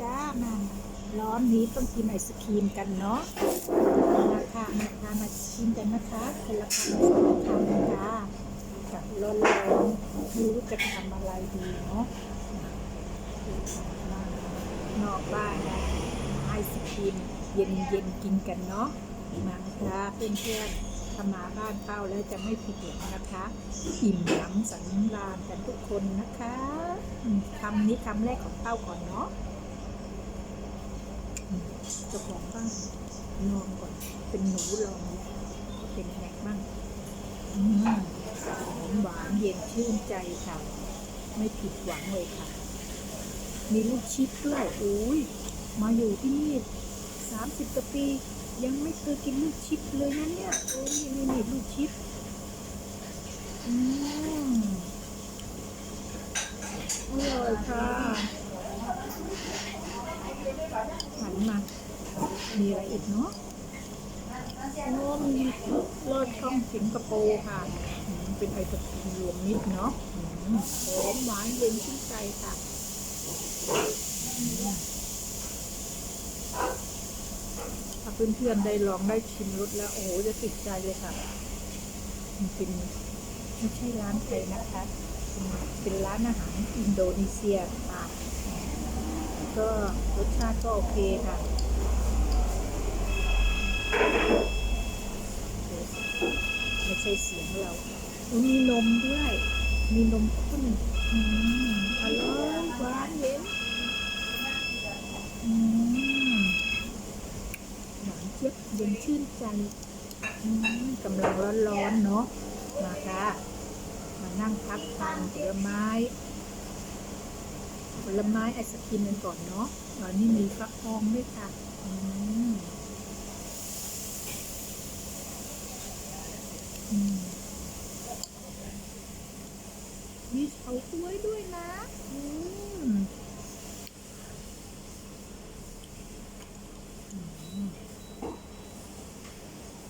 จ้ามาร้อนนี้ต้องกินไอศครีมกันเนาะมาค่ะมาทานไอศครีมกันนะคะคนละคำสองคำค่ะกับร้อนร้อนๆไม่รู้จะทำอะไรดีเนาะนอกบ้านนะไอศครีมเย็นเย็นๆกินกันเนาะมาค่ะเพื่อนๆถ้ามาบ้านเป้าแล้วจะไม่ผิดหวังนะคะ อิ่มหนำสังรานกันทุกคนนะคะคำนี้คำแรกของเป้าก่อนเนาะ เจ้าของบ้านนอนก่อน เป็นหนูลองเนี่ยเป็นไงบ้างอืมหอมหวานเย็นชื่นใจค่ะ ไม่ผิดหวังเลยค่ะ มีลูกชิปด้วยอุ้ยมาอยู่ที่นี่สามสิบกว่าปี ยังไม่เคยกินลูกชิปเลยนะเนี่ยโอ้ยนี่นี่ลูกชิปอืมอร่อยค่ะหันมา มีอะไรอีกเนาะโอ้มีลอดช่องสิงคโปร์ค่ะ เป็นไอศครีมรวมมิตรเนาะหอมหวานเย็นชื่นใจค่ะถ้าเพื่อนๆได้ลองได้ชิมรสแล้ว โอ้โห จะติดใจเลยค่ะมันเป็นไม่ใช่ร้านไทยนะคะ เป็นร้านอาหารอินโดนีเซียค่ะ ก็รสชาติก็โอเคค่ะ ไม่ใช่เสียงเราอุ๊ยมีนมด้วย มีนมข้นอืมอร่อยหวานเย็นอืมหวานเจี๊ยบเย็นชื่นใจอืมกำลังร้อนๆเนาะมาค่ะมานั่งพักทานผลไม้ผลไม้ไอศครีมกันก่อนเนาะตอนนี้มีฟักทองด้วยค่ะอืม มมีเฉาก้วยด้วยนะ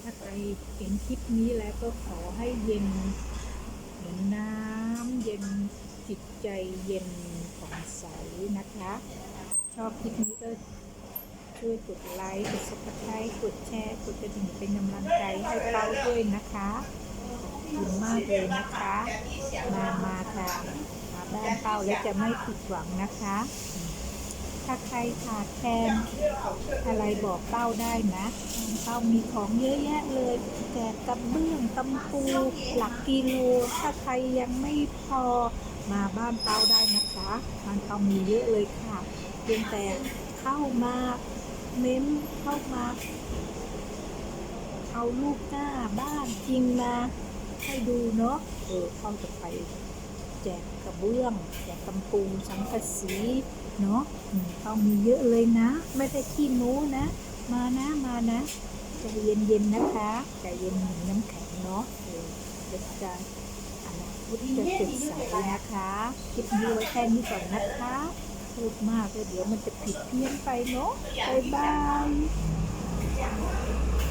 ถ้าใครเห็นคลิปนี้แล้วก็ขอให้เย็นเหมือนน้ำเย็นจิตใจเย็นผ่องใสนะคะ ชอบคลิปนี้ก็ช่วยกดไลค์ กด subscribe กดแชร์กด กระดิ่งเป็นกำลังใจให้เราด้วยนะคะขอบคุณมากเลยนะคะ มามาค่ะมาบ้านเป้าแล้วจะไม่ผิดหวังนะคะ ถ้าใครขาดแคลนอะไรบอกเป้าได้นะเป้ามีของเยอะแยะเลย แจกกระเบื้องตำปูหลักกิโลถ้าใครยังไม่พอมาบ้านเป้าได้นะคะบ้านเป้ามีเยอะเลยค่ะเพียงแต่เข้ามาเม้มเข้ามา เอาลูกหน้าบ้านจริงมาให้ดูเนาะเออเขาจะไปแจกกระเบื้องแจกกำปูสังกะสีเนาะอืมเขามีเยอะเลยนะ ไม่ได้ขี้โม้นะ มานะมานะใจเย็นๆนะคะใจเย็นเหมือนน้ำแข็งเนาะเออเดี๋ยวจะอนาคตจะสดใสนะคะคลิปนี้ไว้แค่นี้ก่อนนะคะพูดมากเลยเดี๋ยวมันจะผิดเพี้ยนไปเนาะบ๊ายบาย